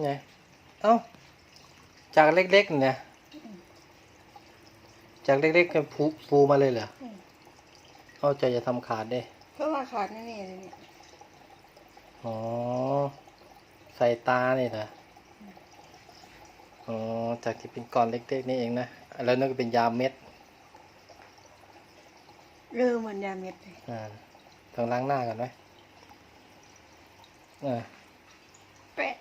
ไงเอ้า จากเล็กๆเนี่ย จากเล็กๆก็ปูปูมาเลยเหรออืมเข้าใจจะทำขาดเด้เพราะว่าขาดแน่ๆเลยเนี่ยอ๋อ ใส่ตานี่นะอ๋อ จากที่เป็นก้อนเล็กๆนี่เองนะ แล้วนั่นก็เป็นยาเม็ดเออเหมือนยาเม็ดเลยอ่าต้องล้างหน้ากันไหมอ่า แปะ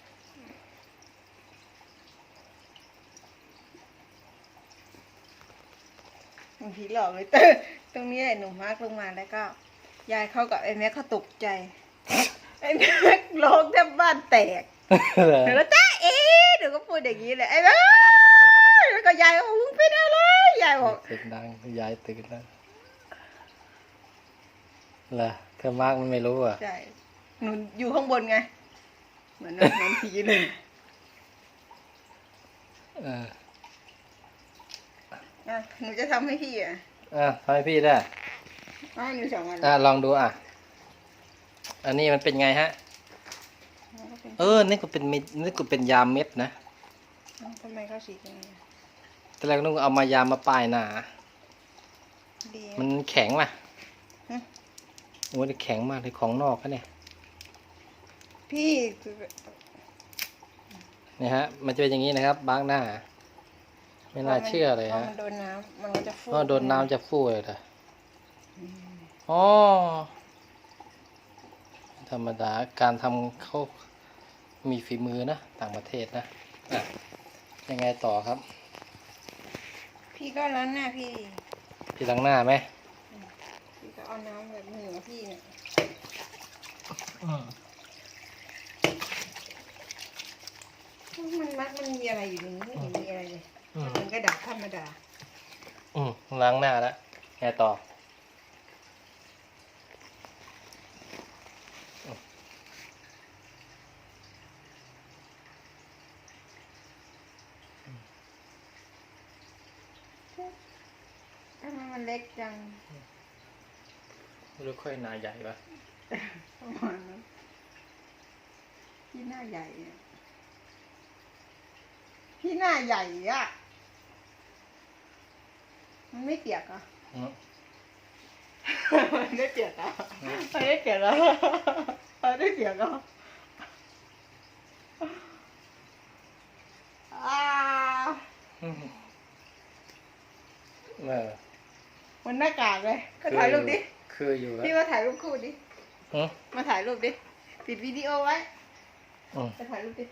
บางทีหลอกเลยเตอตรงนี้ไอ้หนุ่มมาร์กลงมาแล้วก็ ยายเขากับไอ้แม็กเขาตกใจ ไอ้แม็กร้องแทบบ้านแตกเดี๋ยวก็จ้าเอ๊ะเดี๋ยวก็พูดอย่างนี้เลยไอ้แม็กแล้วก็ยายก็บอกมึงเป็นอะไรยายบอกเสียงดังยายตื่นแล้วเหรอเธอมากมันไม่รู้อะใช่หนูอยู่ข้างบนไง เหมือนเหมือนผีเลยเอออะ หนูจะทำให้พี่อะอะทำให้พี่ได้อ้าวหนูสองอันอะลองดูอะ อันนี้มันเป็นไงฮะ เออ นี่ก็เป็นเม็ดนี่ก็เป็นยาเม็ดนะอ้าวทำไมเขาสีกันอะแต่แรกนึกว่าเอามายามาป้ายหนา ดีมันแข็งป่ะฮะโอ้ยแข็งมากเลยของนอกนะเนี่ย พี่ นี่ฮะ มันจะเป็นอย่างนี้นะครับบางหน้า ไม่น่าเชื่อเลยพอฮะมันโดนน้ำมันก็จะฟูเพราะโดนน้ำจะฟูเลยนะอ๋อธรรมดาการทำเขามีฝีมือนะ ต่างประเทศนะอะยังไงต่อครับ พี่ก็ล้างหน้าพี่ พี่ล้างหน้าไหมพี่ก็เอาน้ำแบบมือของพี่เนี่ยมันมัดมันมีอะไรอยู่ในนี้ไม่เห็นมีอะไรเลย อืมมันเป็นกระดาษธรรมดา อืมล้างหน้าแล้วไงต่อทำไมมันเล็กจังไม่รู้ค่อยหนาใหญ่ปะประมาณนั้นพี่หน้าใหญ่อะพี่หน้าใหญ่อะ มันไม่เปียกเหรอะอืมมันไม่เปียกเหรอะมันไม่เปียกเหรอะมันไม่เปียกเหรอะอ่าอืมเออมันหน้ากากเลย ก็ถ่ายรูปดิ คืออยู่แล้วพี่มาถ่ายรูปคู่ดิอืมมาถ่ายรูปดิ ปิดวิดีโอไว้ อืมจะถ่ายรูปดิ